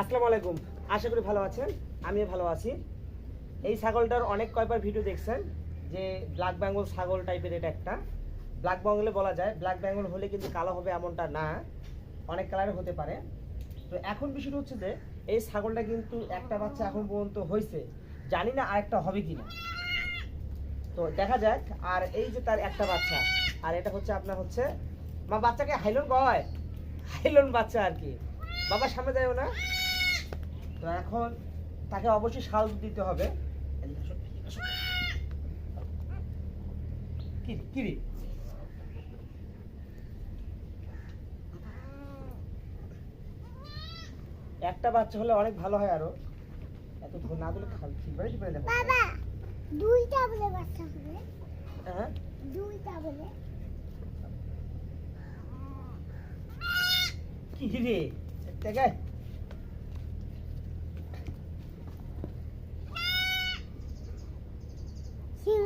আসসালামু আলাইকুম। আশা করি ভালো আছেন, আমিও ভালো আছি। এই ছাগলটার অনেক কয়বার ভিডিও দেখছেন, যে ব্ল্যাক বেঙ্গল ছাগল টাইপের এটা একটা। ব্ল্যাক বেঙ্গলে বলা যায় ব্ল্যাক বেঙ্গল হলে কিন্তু কালো হবে এমনটা না। অনেক কালারের হতে পারে। তো এখন বিষয়টা হচ্ছে যে, এই ছাগলটা কিন্তু একটা বাচ্চা এখন পর্যন্ত হয়েছে জানি না আরেকটা হবে কি না তো দেখা যাক, আর এই যে তার একটা বাচ্চা, আর এটা হচ্ছে আপনার হচ্ছে, মা বাচ্চাকে হাইলন কয় হাইলন বাচ্চা আর কি। বাবা সামনে যাইও না। তো এখন তাকে অবশ্যই শাল দিতে হবে। এদিকে আসো, এদিকে আসো। কি রে, কি রে? একটা বাচ্চা হলে অনেক ভালো হয় আরও। এত না দিলে খাল খিলবাড়ি টিপাড়ি দেখো। বাবা দুইটা বলে বাচ্চা হবে। হ্যাঁ? দুইটা বলে। কি রে? দেখে। সিং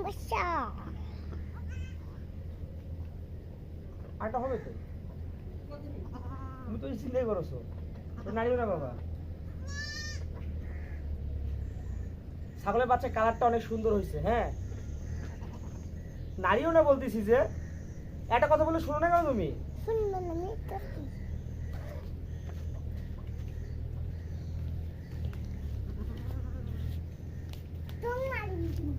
বাচ্চা আটা হবে তো? তুমি তো চিন্তাই করছ। না বাবা। ছাগলের বাচ্চা কালারটা অনেক সুন্দর হয়েছে হ্যাঁ? নাড়িও না বলতেছি যে একটা কথা বলে শোনো না কেন তুমি শুনবেন আমি করছি তোমার আরে জ-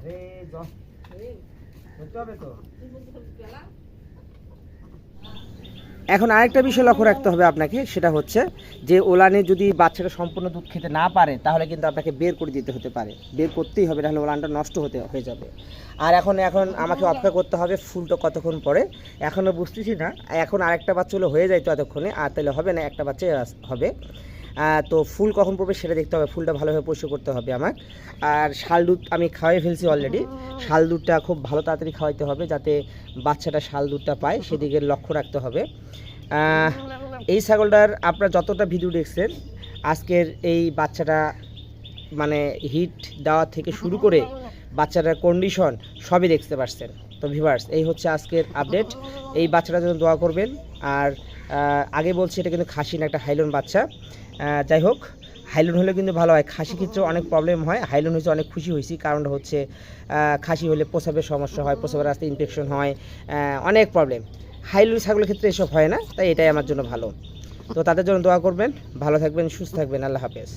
ধরতে হবে তো এখন আরেকটা বিষয় লক্ষ্য রাখতে হবে আপনাকে, সেটা হচ্ছে যে ওলানে যদি বাচ্চাটা সম্পূর্ণ দুধ খেতে না পারে, তাহলে কিন্তু আপনাকে বের করে দিতে হতে পারে। বের করতেই হবে তাহলে ওলানটা নষ্ট হতে, হয়ে যাবে। আর এখন এখন আমাকে অপেক্ষা করতে হবে ফুলটা কতক্ষণ পরে। এখনও বুঝতেছি না, এখন আরেকটা বাচ্চা হলে হয়ে যায় তো এতক্ষণে, আর তাহলে হবে না, একটা বাচ্চা হবে। তো ফুল কখন পড়বে সেটা দেখতে হবে, ফুলটা ভালোভাবে পরিষ্কার করতে হবে আমার আর শাল দুধ আমি খাওয়াই ফেলছি অলরেডি শাল দুধটা খুব ভালো তাড়াতাড়ি খাওয়াইতে হবে যাতে বাচ্চাটা শাল দুধটা পায়, সেদিকে লক্ষ্য রাখতে হবে। এই ছাগলটার আপনারা যতটা ভিডিও দেখছেন, আজকের এই বাচ্চাটা মানে হিট দেওয়া থেকে শুরু করে বাচ্চাটার কন্ডিশন সবই দেখতে পারছেন। তো ভিভার্স এই হচ্ছে আজকের আপডেট এই বাচ্চাটার জন্য দোয়া করবেন। আর আগে বলছি এটা কিন্তু খাসি না, একটা হাইলন বাচ্চা। যাই হোক, হাইলুন হলে কিন্তু ভালো হয়। খাসি ক্ষেত্রে অনেক প্রবলেম হয়। হাইলুন হয়েছে অনেক খুশি হয়েছি। কারণ হচ্ছে খাসি হলে প্রসাবের সমস্যা হয় প্রসাবের রাস্তায় ইনফেকশন হয় অনেক প্রবলেম হাইলুন ছাগলের ক্ষেত্রে এসব হয় না, তাই এটাই আমার জন্য ভালো। তো তাদের জন্য দোয়া করবেন। ভালো থাকবেন, সুস্থ থাকবেন। আল্লাহ হাফেজ।